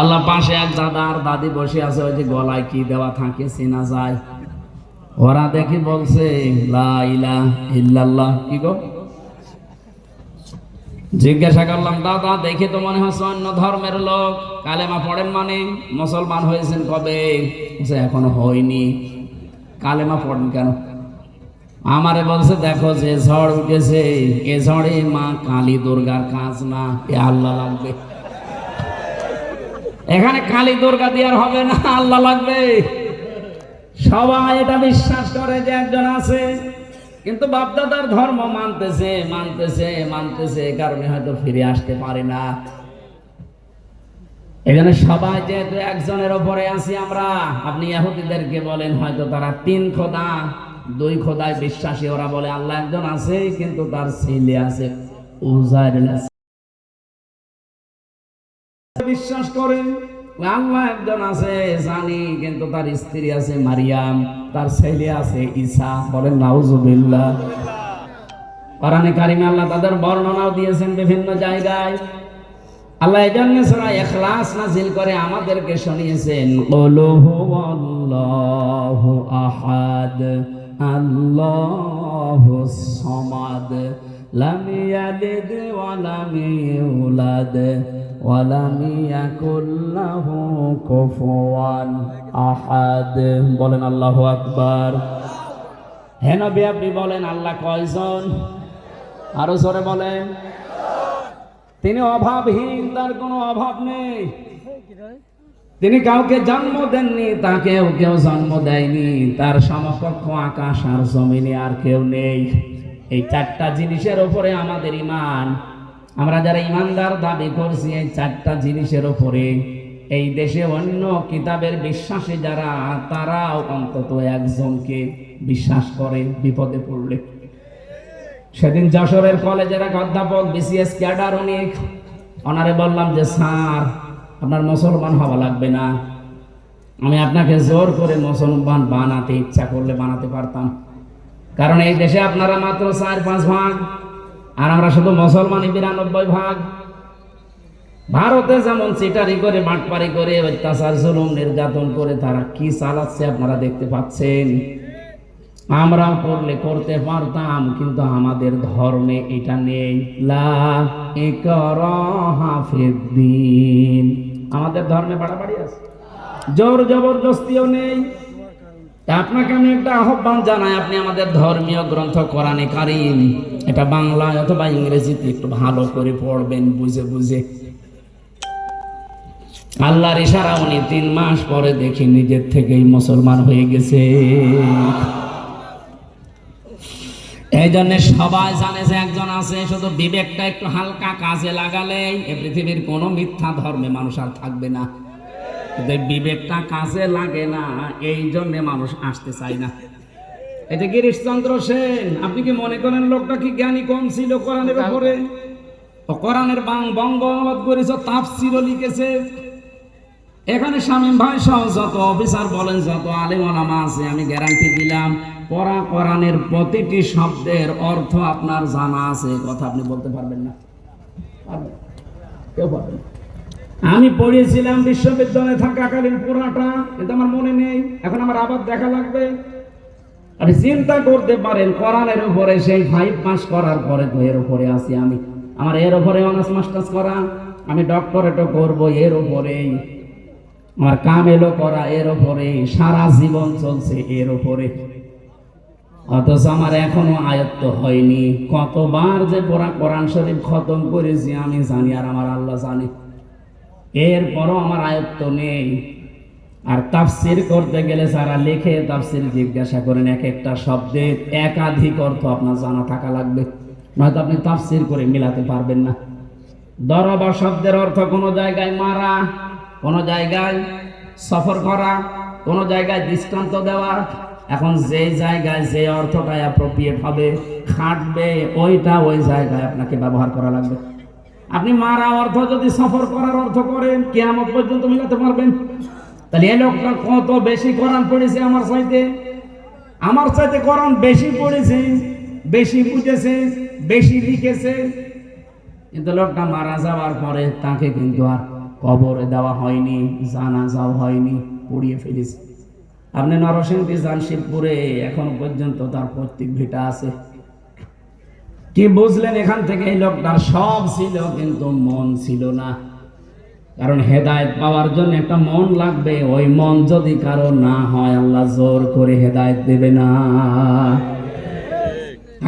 আল্লাহ পাশে এক দাদা বসে আছে, ওই যে গলায় কি দেওয়া থাকে চেনা যায়। ওরা বলছে কি গো? জিজ্ঞাসা করলাম, দাদা, দেখে তো মনে হচ্ছে অন্য ধর্মের লোক। কালেমা পড়েন মানে মুসলমান হয়েছেন কবে? এখনও হয়নি। কালেমা পড়েন কেন? আমারে বলছে, দেখো, যে ঝড় উঠেছে, এ ঝড়ে মা কালী দুর্গার কাজ না, এ আল্লাহ লাগবে। এখানে কালী দুর্গা দিয়ে আর হবে না, আল্লাহ লাগবে। সবাই এটা বিশ্বাস করে যে একজন আছে, কিন্তু বাপদাদার ধর্ম মানতেছে মানতেছে মানতেছে কারণে হয়তো ফিরে আসতে পারে না। এখানে সবাই যেহেতু একজনের ওপরে আছি আমরা, আপনি ইহুদিদেরকে বলেন, হয়তো তারা তিন খোদা, দুই খোদায় বিশ্বাসী, ওরা বলে আল্লাহ একজন আছে, কিন্তু তার ছেলে আছে, উজাইর বিশ্বাস করেন? আল্লাহ একজন আছে, জানি, কিন্তু তার স্ত্রী আছে মারিয়াম, তার ছেলে আছে ঈসা। বলেন, নাউজুবিল্লাহ। কোরআনে কারিমে আল্লাহ তাদের বর্ণনাও দিয়েছেন বিভিন্ন জায়গায়। আল্লাহ এই জন্য সূরা ইখলাস নাযিল করে আমাদেরকে শুনিয়েছেন, কুলু হুয়াল্লাহু আহাদ আল্লাহুস সামাদ, লাম ইয়ালিদ ওয়া লাম ইউলাদ। বলেন হে নবী, আপনি বলেন আল্লাহ কয়জন? আরও জোরে বলেন। তিনি অভাবহীন, তার কোনো অভাব নেই। তিনি কাউকে জন্ম দেননি, তাকেও কেউ জন্ম দেয়নি। তার সমকক্ষ আকাশ আর জমিনে আর কেউ নেই। এই চারটা জিনিসের উপরে আমাদের ইমান আমরা যারা ইমানদার দাবি করছি এই চারটা জিনিসের ওপরে এই দেশে অন্য কিতাবের বিশ্বাসী যারা, তারাও অন্তত একজনকে বিশ্বাস করে বিপদে পড়লে। সেদিন যশোরের কলেজের এক অধ্যাপক, বিসিএস ক্যাডার, উনি ওনারে বললাম যে, স্যার, আপনার মুসলমান হওয়া লাগবে না। আমি আপনাকে জোর করে মুসলমান বানাতে ইচ্ছা করলে বানাতে পারতাম। কারণ এই দেশে আপনারা মাত্র চার পাঁচ ভাগ আর আমরা শুধু মুসলমানই বিরানব্বই ভাগ। ভারতে যেমন চিটারি করে মাঠপারি করে, অত্যাচার, জুলুম, নির্যাতন করে, তারা কি চালাচ্ছে আপনারা দেখতে পাচ্ছেন? আমরা করলে করতে পারতাম, কিন্তু আমাদের ধর্মে এটা নেই। আমাদের ধর্মে বাড়াবাড়ি আছে। জোর জবরদস্তিও নেই। আপনাকে আমি একটা আহ্বান জানাই, আপনি আমাদের ধর্মীয় গ্রন্থ কোরআনে কারিম, এটা বাংলায় অথবা ইংরেজিতে একটু ভালো করে পড়বেন, বুঝে বুঝে। আল্লাহর ইশারা উনি তিন মাস পরে দেখি নিজের থেকেই মুসলমান হয়ে গেছে। এই জন্য সবাই জানে যে একজন আছে, শুধু বিবেকটা একটু হালকা কাজে লাগালে এ পৃথিবীর কোনো মিথ্যা ধর্মে মানুষ আর থাকবে না। এই বিবেকটা কাজে লাগে না, এই জন্য মানুষ আসতে চায় না এটা গিরিশচন্দ্র সেন আপনি কি মনে করেন লোকটা কি জ্ঞানী কম ছিল কোরআনের উপরে কোরআনের বাং বঙ্গ অনুবাদ করেছ, তাফসির লিখেছে এখানে শামীম ভাই সহ যত অফিসার বলেন, যত আলেম ওলামা আছে, আমি গ্যারান্টি দিলাম, পড়া কোরআনের প্রতিটি শব্দের অর্থ আপনার জানা আছে কথা আপনি বলতে পারবেন না? কেউ পারবেন। আমি পড়িয়েছিলাম বিশ্ববিদ্যালয়ে থাকাকালীন পুরাটা, কিন্তু আমার মনে নেই। এখন আমার আবার দেখা লাগবে। আপনি চিন্তা করতে পারেন, কোরআনের উপরে সেই ফাইভ পাস করার পরে তো এর উপরে আছি আমি। আমার এর উপরে অনার্স মাস্টার্স করা, আমি ডক্টরেটও করব এর উপরেই। আমার কাম এলো করা এর উপরে সারা জীবন চলছে এর উপরে অথচ আমার এখনও আয়ত্ত হয়নি। কতবার যে পড়া কোরআন শরীফ খতম করেছি আমি জানি, আর আমার আল্লাহ জানে। এরপরও আমার আয়ত্ত নেই। আর তাফসির করতে গেলে যারা লেখে তাফসির জিজ্ঞাসা করেন এক একটা শব্দের একাধিক অর্থ আপনার জানা থাকা লাগবে। নয়তো আপনি তাফসির করে মিলাতে পারবেন না। দরবা শব্দের অর্থ কোনো জায়গায় মারা, কোনো জায়গায় সফর করা, কোনো জায়গায় দৃষ্টান্ত দেওয়া। এখন যে জায়গায় যে অর্থটা অ্যাপ্রোপ্রিয়েট হবে, খাটবে, ওইটা ওই জায়গায় আপনাকে ব্যবহার করা লাগবে। আপনি মারা অর্থ যদি সফর করার অর্থ করেন, কেয়ামত পর্যন্ত মিলাতে পারবেন। তাহলে এই লোকটা কত বেশি কোরআন পড়েছে আমার চাইতে? আমার চাইতে কোরআন বেশি পড়েছে, বেশি বুঝেছে, বেশি লিখেছে। কিন্তু লোকটা মারা যাওয়ার পরে তাকে কিন্তু আর কবরে দেওয়া হয়নি জানা জানাজাও হয়নি, পুড়িয়ে ফেলেছে। আপনি নরসিংদী যান শিবপুরে এখনও পর্যন্ত তার প্রত্যেক ভিটা আছে। কি বুঝলেন এখান থেকে? এই লোকটার সব ছিল, কিন্তু মন ছিল না। কারণ হেদায়েত পাওয়ার জন্য একটা মন লাগবে। ওই মন যদি কারও না হয়, আল্লাহ জোর করে হেদায়েত দেবে না।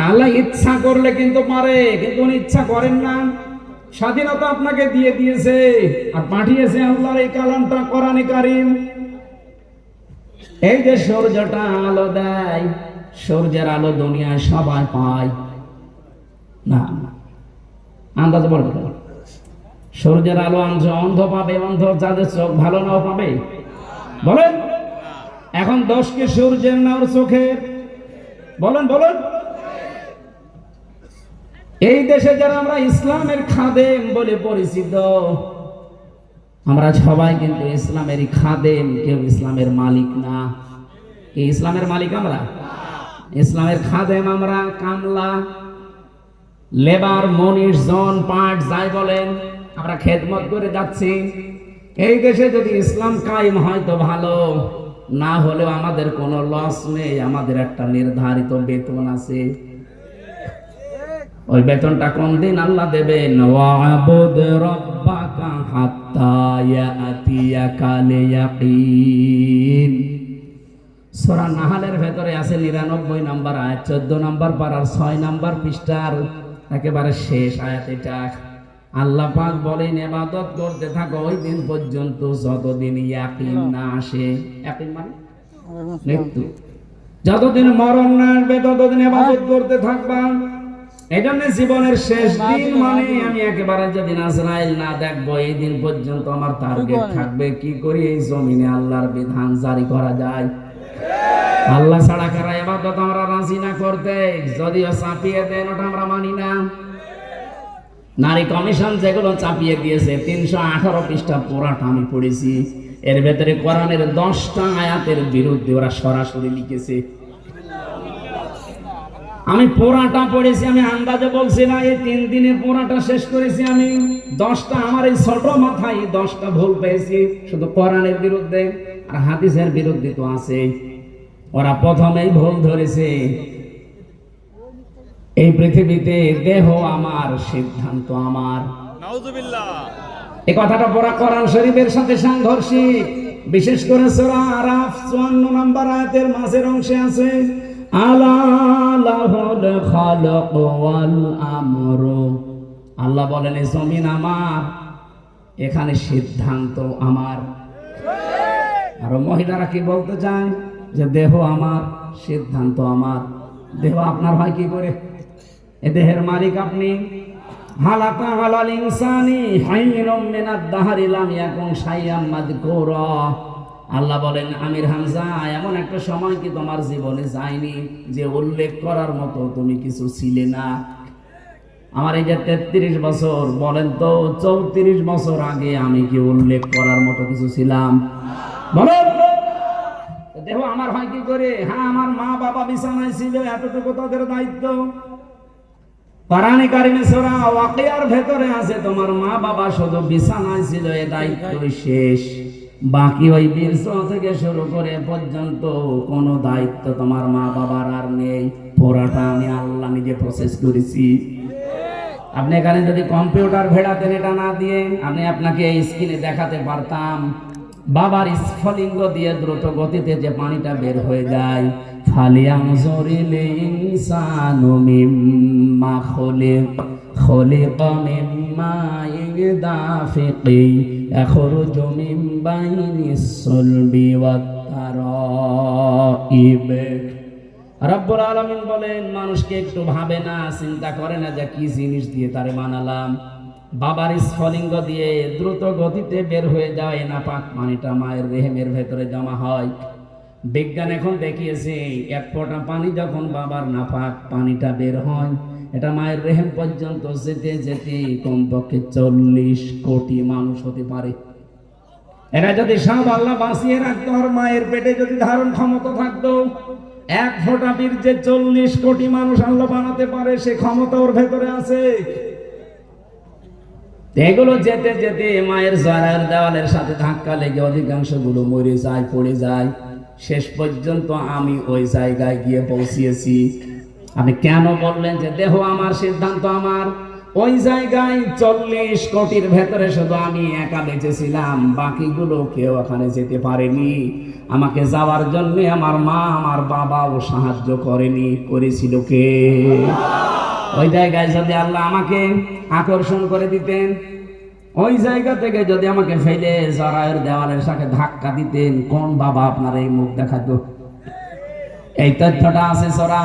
আল্লাহ ইচ্ছা করলে কিন্তু পারে কিন্তু উনি ইচ্ছা করেন না। স্বাধীনতা আপনাকে দিয়ে দিয়েছে আর পাঠিয়েছে আল্লাহর এই কালামটা, কোরআনে কারিম। এই যে সূর্যটা আলো দেয়, সূর্যের আলো দুনিয়ায় সবাই পায়। না আন্দাজ বলবে সূর্যের আলো অন্ধ অন্ধ পাবে অন্ধ যাদের চোখ ভালো নাও পাবে। বলেন। এখন দোষ কি সূর্যের না ওর চোখের? বলেন বলেন। এই দেশে যারা আমরা ইসলামের খাদেম বলে পরিচিত, আমরা সবাই কিন্তু ইসলামেরই খাদেম। কেউ ইসলামের মালিক না। ইসলামের মালিক আমরা? ইসলামের খাদেম আমরা, কামলা। লেবার মনিশ জন পাট যাই বলেন, আমরা খেদমত করে যাচ্ছি। এই দেশে যদি ইসলাম কায়েম হয় তো ভালো, না হলেও আমাদের কোনো লস নেই, আমাদের একটা নির্ধারিত বেতন আছে। ওই বেতনটা কোন দিন আল্লাহ দেবেন? ওয়াবুদ রাব্বাকা হাত্তা ইয়াতিয়াকাল ইয়াকিন সূরা নাহালের ভেতরে আছে 99 নাম্বার আয়াত 14 নাম্বার পারার 6 নাম্বার পৃষ্ঠার একেবারে শেষ আয়াত এটা আল্লাহ পাক বলেন ইবাদত করতে থাকো ওই দিন পর্যন্ত যতদিন ইয়াকিন না আসে ইয়াকিন মানে? মৃত্যু। যতদিন মরণ না আসবে ততদিন ইবাদত করতে থাকবা। এই জন্য জীবনের শেষ দিন মানে আমি একেবারে যদি আজরাইল না দেখব এই দিন পর্যন্ত আমার টার্গেট থাকবে। কি করি? এই জমিনে আল্লাহর বিধান জারি করা যায়। আল্লাহ ছাড়া কারা এবাদত আমরা রাজি না করতে? যদিও চাপিয়ে দেন, ওটা আমরা মানি না। নারী কমিশন যেগুলো চাপিয়ে দিয়েছে, তিনশো আঠারো পৃষ্ঠা পুরাটা আমি পড়েছি। এর ভেতরে কোরআনের দশটা আয়াতের বিরুদ্ধে ওরা সরাসরি লিখেছে। আমি পোড়াটা পড়েছি, আমি আন্দাজে বলছি না, এই তিন দিনের পোড়াটা শেষ করেছি আমি। দশটা আমার এই ছোট মাথায়, দশটা ভুল পেয়েছি, শুধু কোরআনের বিরুদ্ধে আর হাদিসের বিরুদ্ধে তো আছে ওরা প্রথমেই ভুল ধরেছে। এই পৃথিবীতে দেহ আমার সিদ্ধান্ত আমার। এই কথাটা পড়া কোরআন শরীফের সাথে সাংঘর্ষিক। বিশেষ করে সূরা আরাফ 54 নম্বর আয়াতের মাঝের অংশে আছে আল্লাহ বলেন এই জমিন আমার এখানে সিদ্ধান্ত আমার। আর মহিলারা কি বলতে চায়? যে দেহ আমার, সিদ্ধান্ত আমার। দেহ আপনার হয় কি করে? এ দেহের মালিক আপনি। হালাকা হালাল ইনসানি হাইনুম মিনাদ দাহারি লাম ইয়াকুন শাইয়াম মাযকুরা। আল্লাহ বলেন, আমির হামজা, এমন একটা সময় কি তোমার জীবনে যায়নি যে উল্লেখ করার মতো তুমি কিছু ছিলে না? আমার এই যে তেত্রিশ বছর, বলেন তো চৌত্রিশ বছর আগে আমি কি উল্লেখ করার মতো কিছু ছিলাম? বলেন। দেখো আমার হয় কি করে? হ্যাঁ আমার মা বাবা বিছানায় ছিল, এতটুকু তাদের দায়িত্ব। কোরআনে কারিমে সূরা ভেতরে আছে, তোমার মা বাবা শুধু বিছানায় ছিল, এ দায়িত্ব শেষ। বাকি ওই বীরস থেকে শুরু করে পর্যন্ত কোনো দায়িত্ব তোমার মা বাবার আর নেই। পুরাটা আমি আল্লাহ নিজে প্রসেস করেছি। আপনি এখানে যদি কম্পিউটার ভেড়াতেন এটা না দিয়ে, আমি আপনাকে এই স্ক্রিনে দেখাতে পারতাম। বাবার স্ফলিঙ্গ দিয়ে দ্রুত গতিতে যে পানিটা বের হয়ে যায়, ফালিয়াম জরিলে ইনসানু মিম্মা খলিক খলিক মিম্মা ইগদাফিকি ইয়াখরুজু মিন বাইনিস সুলবি ওয়াত তারাইব রব্বুল আলমিন বলেন, মানুষকে একটু ভাবে না, চিন্তা করে না যে কি জিনিস দিয়ে তারে বানালাম। বাবার স্ফলিঙ্গ দিয়ে দ্রুত গতিতে বের হয়ে যায় না পাক পানিটা মায়ের রেহেমের ভেতরে জমা হয়। বিজ্ঞান এখন দেখিয়েছে, এক ফোঁটা পানি যখন বাবার নাপাক, পানিটা বের হয়। এটা মায়ের রেহেম পর্যন্ত যেতে যেতে কমপক্ষে চল্লিশ কোটি মানুষ হতে পারে। এরা যদি সব আল্লাহ বাঁচিয়ে রাখতো, আর মায়ের পেটে যদি ধারণ ক্ষমতা থাকতো, এক ফোঁটা বীর যে চল্লিশ কোটি মানুষ আল্লাহ বানাতে পারে, সে ক্ষমতা ওর ভেতরে আছে। এগুলো যেতে যেতে মায়ের জরায়ের দেওয়ালের সাথে ধাক্কা লেগে অধিকাংশগুলো মরে যায়, পড়ে যায়। শেষ পর্যন্ত আমি ওই জায়গায় গিয়ে পৌঁছিয়েছি। আপনি কেন বললেন যে দেহ আমার, সিদ্ধান্ত আমার? ওই জায়গায় চল্লিশ কোটির ভেতরে শুধু আমি একা বেঁচেছিলাম, বাকিগুলো কেউ ওখানে যেতে পারেনি। আমাকে যাওয়ার জন্য আমার মা, আমার বাবাও সাহায্য করেনি, করেছিল কে? ওই জায়গায় যদি আল্লাহ আমাকে আকর্ষণ করে দিতেন। ওই জায়গা থেকে যদি আমাকে ফেলে জরায়ের দেওয়ালের সাথে ধাক্কা দিতেন, কোন বাবা আপনার এই মুখ দেখাতো? এই তথ্যটা আছে সরা।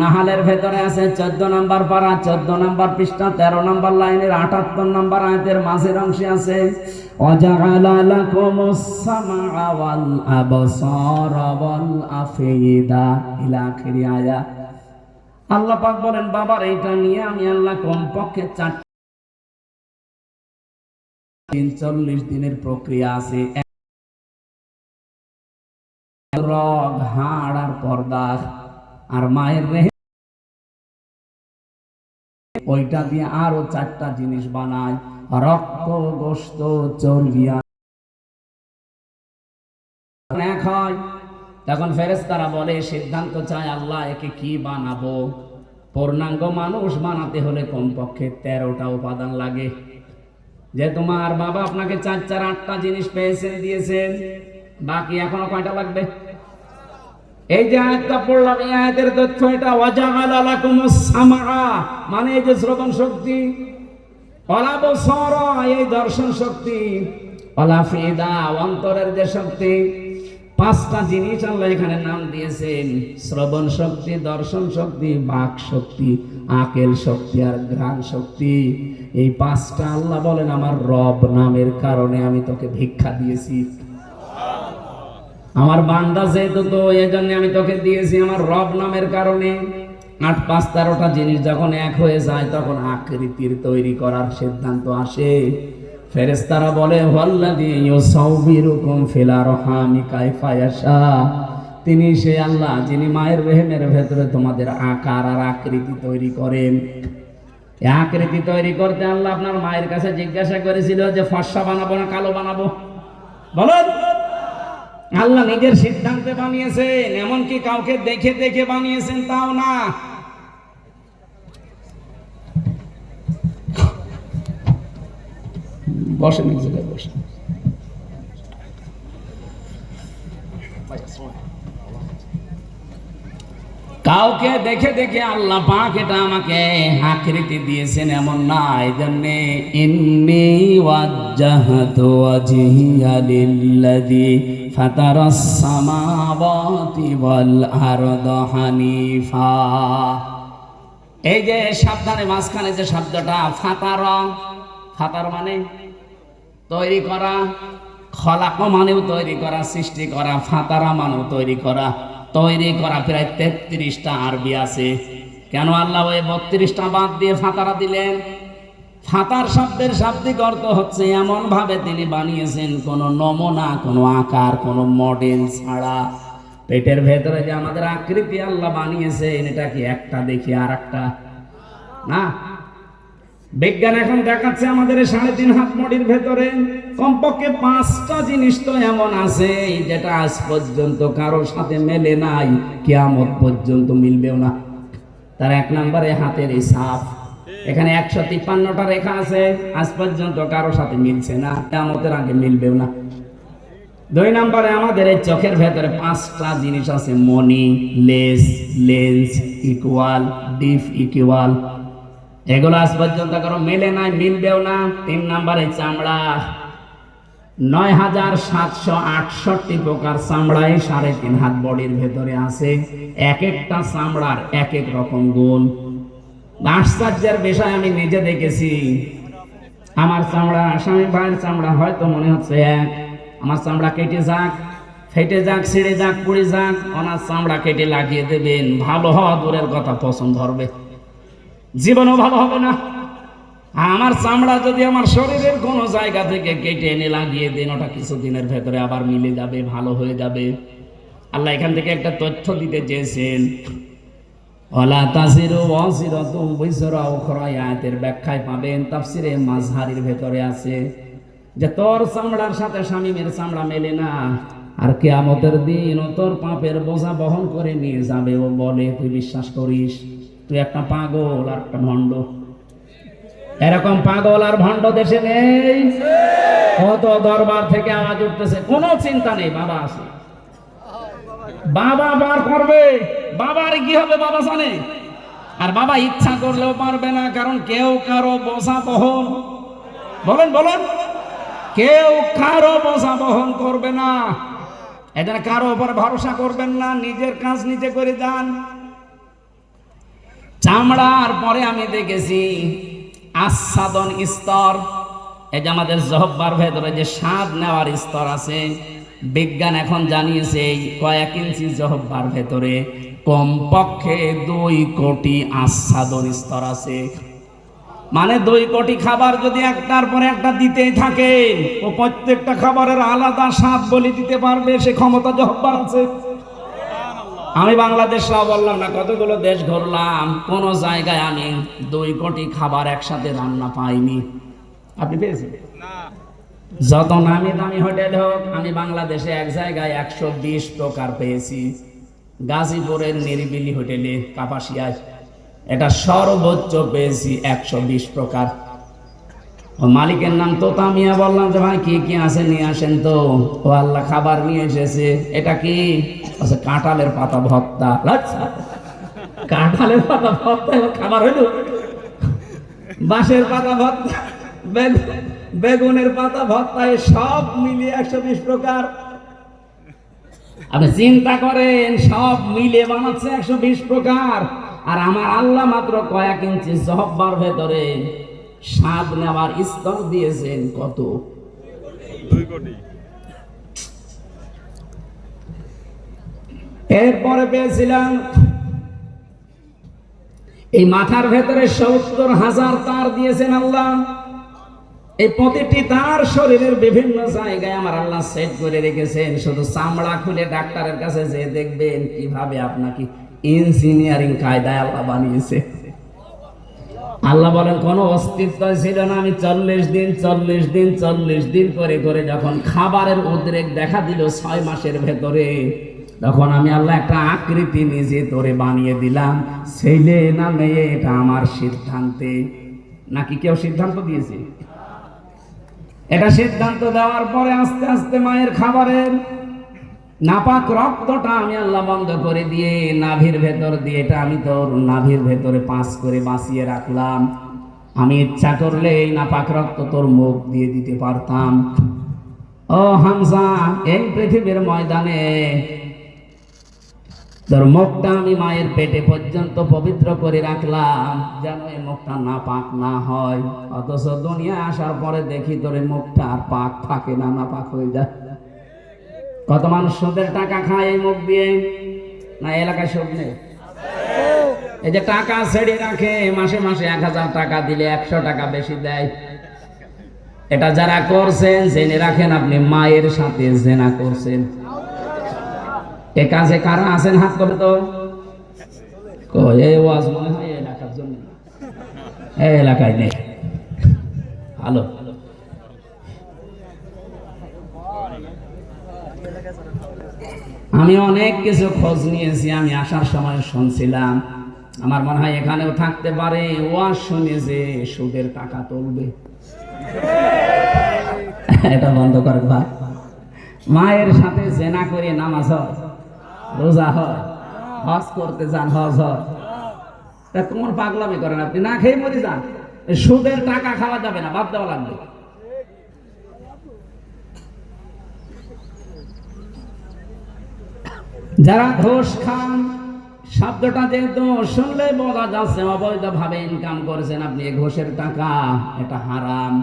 নাহালের ভেতরে আছে চোদ্দ নম্বর পাড়া, চোদ্দ নাম্বার পৃষ্ঠা, তেরো নাম্বার লাইনের, আটাত্তর নম্বর আয়তের মাঝের অংশে আছে আয়া। আল্লাহ পাক বলেন, বাবার এইটা নিয়ে আমি আল্লাহ কমপক্ষে চার চল্লিশ দিনের প্রক্রিয়া আছে। রগ হাড় আর আর মায়ের রেহে ওইটা দিয়ে আরও চারটা জিনিস বানায় রক্ত গোস্ত চর্বিয়া হয় তখন ফেরেশতারা বলে, সিদ্ধান্ত চায় আল্লাহ একে কি বানাবো? পূর্ণাঙ্গ মানুষ বানাতে হলে কমপক্ষে তেরোটা উপাদান লাগে। যে তোমার বাবা আপনাকে চার চার, আটটা জিনিস পেয়েছেন দিয়েছেন বাকি এখনও কয়টা লাগবে? এই যে আয়াতটা পড়লাম, এই আয়াতের তথ্য এটা সামআ মানে এই যে শ্রবণ শক্তি। অলা বসর এই দর্শন শক্তি। অলাফিদা অন্তরের যে শক্তি। পাঁচটা জিনিস আল্লাহ এখানে নাম দিয়েছেন। শ্রবণ শক্তি, দর্শন শক্তি, বাক শক্তি, আকেল শক্তি আর ঘ্রাণ শক্তি। এই পাঁচটা আল্লাহ বলেন, আমার রব নামের কারণে আমি তোকে ভিক্ষা দিয়েছি। আমার বান্দা যেহেতু তো এই জন্য আমি তোকে দিয়েছি আমার রব নামের কারণে। আট পাঁচ তেরোটা জিনিস যখন এক হয়ে যায়, তখন আকৃতির তৈরি করার সিদ্ধান্ত আসে। ফেরেস্তারা বলে হল্লাদি ইউসাউবিরুকুম ফিলার হামি কাইফায়াশা তিনি সে আল্লাহ যিনি মায়ের রেহেমের ভেতরে তোমাদের আকার আর আকৃতি তৈরি করেন। আকৃতি তৈরি করতে আল্লাহ আপনার মায়ের কাছে জিজ্ঞাসা করেছিল যে, ফর্সা বানাবো না কালো বানাবো? বলুন। আল্লাহ নিজের সিদ্ধান্তে বানিয়েছেন, এমনকি কাউকে দেখে দেখে বানিয়েছেন, তাও না। বসেন এক জায়গায় বসেন। কাউকে দেখে দেখে আল্লাহ পাক এটা আমাকে আকৃতি দিয়েছেন এমন না এই জন্যে ইন্নি ওয়াজ্জাহাতু ওয়াজহিয়া লিল্লাযী ফাতারাস সামাওয়াতি ওয়াল আরদা হানিফা। এই যে সাবধানে মাঝখানে যে শব্দটা ফাতার ফাতার মানে? তৈরি করা খলাক মানেও তৈরি করা, সৃষ্টি করা, ফাতারা মানেও তৈরি করা। তৈরি করা প্রায় তেত্রিশটা আরবি আছে। কেন আল্লাহ ওই বত্রিশটা বাদ দিয়ে ফাতারা দিলেন? ফাতার শব্দের শাব্দিক অর্থ হচ্ছে এমন ভাবে তিনি বানিয়েছেন, কোনো নমুনা, কোনো আকার, কোনো মডেল ছাড়া। পেটের ভেতরে যে আমাদের আকৃতি আল্লাহ বানিয়েছেন, এটা কি একটা দেখি আর একটা না? বিজ্ঞান এখন দেখাচ্ছে আমাদের সাড়ে তিন হাত মডির ভেতরে। কমপক্ষে পাঁচটা জিনিস তো এমন আছে যেটা আজ পর্যন্ত কারোর সাথে মেলে নাই, কেয়ামত পর্যন্ত মিলবেও না। তার এক নম্বরে হাতের এই সাপ এখানে একশো তিপ্পান্নটা রেখা আছে, আজ পর্যন্ত কারোর সাথে মিলছে না, কেয়ামতের আগে মিলবেও না। দুই নম্বরে আমাদের এই চোখের ভেতরে পাঁচটা জিনিস আছে, money, less, lens equal diff equal এগুলো আজ পর্যন্ত কারও মেলে নাই, মিলবেও না। তিন নম্বরে চামড়া। নয় হাজার সাতশো আটষট্টি প্রকার চামড়ায় সাড়ে তিন হাত বডির ভেতরে আছে। এক একটা চামড়ার এক এক রকম গুণ। আশ্চর্যের বিষয় আমি নিজে দেখেছি। আমার চামড়া, স্বামী ভাইয়ের চামড়া হয়তো মনে হচ্ছে এক। আমার চামড়া কেটে যাক, ফেটে যাক, ছিঁড়ে যাক, পুড়ে যাক ওনার চামড়া কেটে লাগিয়ে দেবেন। ভালো হওয়া দূরের কথা পছন্দ হবে। জীবনও ভালো হবে না। আমার চামড়া যদি আমার শরীরের কোনো জায়গা থেকে কেটে এনে লাগিয়ে দেন, ওটা কিছুদিনের ভেতরে আবার মিলে যাবে, ভালো হয়ে যাবে। আল্লাহ এখান থেকে একটা তথ্য দিতে চেয়েছেন। ব্যাখ্যায় পাবেন, তাফসিরে মাযহারির ভেতরে আছে যে, তোর চামড়ার সাথে স্বামীমের চামড়া মেলে না, আর কেয়ামতের তোর পাপের বোঝা বহন করে নিয়ে যাবে ও বলে, তুই বিশ্বাস করিস। তুই একটা পাগল আর একটা ভণ্ড। এরকম পাগল আর ভণ্ড দেশে নেই। কত দরবার থেকে আওয়াজ উঠতেছে, কোনো চিন্তা নেই, বাবা আছে। বাবা বার করবে, বাবার কি হবে বাবা জানে। আর বাবা ইচ্ছা করলেও পারবে না, কারণ কেউ কারও বোঝা বহন। বলেন বলেন। কেউ কারও বোঝা বহন করবে না। এদের কারও উপর ভরসা করবেন না, নিজের কাজ নিজে করে যান। চামড়ার পরে আমি দেখেছি আস্বাদন স্তর। এই যে আমাদের জহব্বার ভেতরে যে স্বাদ নেওয়ার স্তর আছে, বিজ্ঞান এখন জানিয়েছে এই কয়েক ইঞ্চি জহব্বার ভেতরে কমপক্ষে দুই কোটি আস্বাদন স্তর আছে। মানে দুই কোটি খাবার যদি একটার পরে একটা দিতেই থাকে, ও প্রত্যেকটা খাবারের আলাদা স্বাদ বলে দিতে পারবে, সে ক্ষমতা জহব্বার আছে। আমি বাংলাদেশ না বললাম না কতগুলো দেশ ঘুরলাম কোন জায়গায় আমি দুই কোটি খাবার একসাথে রান্না পাইনি। আপনি পেয়েছেন? যত নামি দামি হোটেল হোক আমি বাংলাদেশে এক জায়গায় একশো বিশ প্রকার পেয়েছি। গাজীপুরের নিরিবিলি হোটেলে কাপাসিয়ায় এটা সর্বোচ্চ পেয়েছি একশো বিশ প্রকার। মালিকের নাম তোতা মিয়া বললাম যে, ভাই, কি কি আছে নিয়ে আসেন তো। ও আল্লাহ খাবার নিয়ে এসেছে। এটা কি? আচ্ছা কাঁঠালের পাতা ভর্তা। আচ্ছা কাঁঠালের পাতা এবার খাবার হইল। বাঁশের পাতা ভর্তা বেগুনের পাতা ভর্তা, এ সব মিলিয়ে একশো বিশ প্রকার। আপনি চিন্তা করেন, সব মিলে বানাচ্ছে একশো বিশ প্রকার। আর আমার আল্লাহ মাত্র কয়েক ইঞ্চি জহব্বার ভেতরে স্বাদ নেওয়ার স্তর দিয়েছেন কত? এরপরে পেয়েছিলাম এই মাথার ভেতরে সত্তর হাজার তার দিয়েছেন আল্লাহ। এই প্রতিটি তার শরীরের বিভিন্ন জায়গায় আমার আল্লাহ সেট করে রেখেছেন। শুধু চামড়া খুলে ডাক্তারের কাছে যে দেখবেন কীভাবে আপনাকে ইঞ্জিনিয়ারিং কায়দায় আল্লাহ বানিয়েছে। আল্লাহ বলেন, কোনো অস্তিত্ব ছিল না। আমি চল্লিশ দিন চল্লিশ দিন চল্লিশ দিন করে করে যখন খাবারের উদ্রেক দেখা দিল ছয় মাসের ভেতরে, তখন আমি আল্লাহ একটা আকৃতি নিজে তোরে বানিয়ে দিলাম। ছেলে না মেয়ে, এটা আমার সিদ্ধান্তে। নাকি কেউ সিদ্ধান্ত দিয়েছে? এটা সিদ্ধান্ত দেওয়ার পরে আস্তে আস্তে মায়ের খাবারের নাপাক রক্তটা আমি আল্লাহ বন্ধ করে দিয়ে নাভির ভেতর দিয়ে এটা আমি তোর নাভির ভেতরে পাস করে বাঁচিয়ে রাখলাম। আমি ইচ্ছা করলে এই নাপাক রক্ত তোর মুখ দিয়ে দিতে পারতাম। ও হামজা, এই পৃথিবীর ময়দানে তোর মুখটা আমি মায়ের পেটে পর্যন্ত পবিত্র করে রাখলাম, যেন এই মুখটা না পাক না হয়। অথচ দুনিয়া আসার পরে দেখি তোর মুখটা আর পাক থাকে না না পাক হয়ে যায়। কত মানুষ সুদের টাকা খায় এই মুখ দিয়ে? না এলাকায় সুদ নেই? এই যে টাকা ছেড়ে রাখে মাসে মাসে এক হাজার টাকা দিলে একশো টাকা বেশি দেয়। এটা যারা করছেন জেনে রাখেন আপনি মায়ের সাথে জেনা করছেন। এ কাজে কারা আছেন হাত করে তো? ওয়াজ মনে হয় এলাকার জন্য। এলাকায় নেই। ভালো। আমি অনেক কিছু খোঁজ নিয়েছি, আমি আসার সময় শুনছিলাম। আমার মনে হয় এখানেও থাকতে পারে ওয়াজ শুনে যে সুদের টাকা তুলবে। এটা বন্ধ করে ভাই মায়ের সাথে জেনা করে নামাজ হয়, রোজা হয়, হজ করতে যান, হজ হয়। তা তোমার পাগলামি করেন আপনি না খেয়ে মরে যান। সুদের টাকা খাওয়া যাবে না বাদ দেওয়া লাগবে। যারা ঘোষ খান, শব্দটা যেহেতু শুনলে বলা যাচ্ছে অবৈধ ভাবে ইনকাম করেছেন আপনি ঘোষের টাকা, এটা হারাম।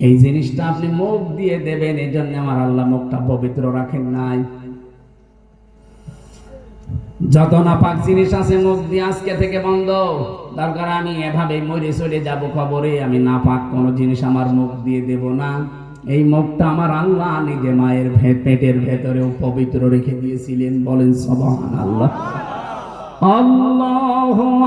এই জিনিসটা আপনি মুখ দিয়ে দেবেন, এই জন্য আমার আল্লাহ মুখটা পবিত্র রাখেন নাই। যত না পাক জিনিস আছে মুখ দিয়ে আজকে থেকে বন্ধ। দরকার আমি এভাবে মরে চলে যাব খবরে, আমি না পাক কোনো জিনিস আমার মুখ দিয়ে দেব না। এই মুখটা আমার আল্লাহ নিজে মায়ের পেটের ভেতরেও পবিত্র রেখে দিয়েছিলেন। বলেন সবান আল্লাহ اللهم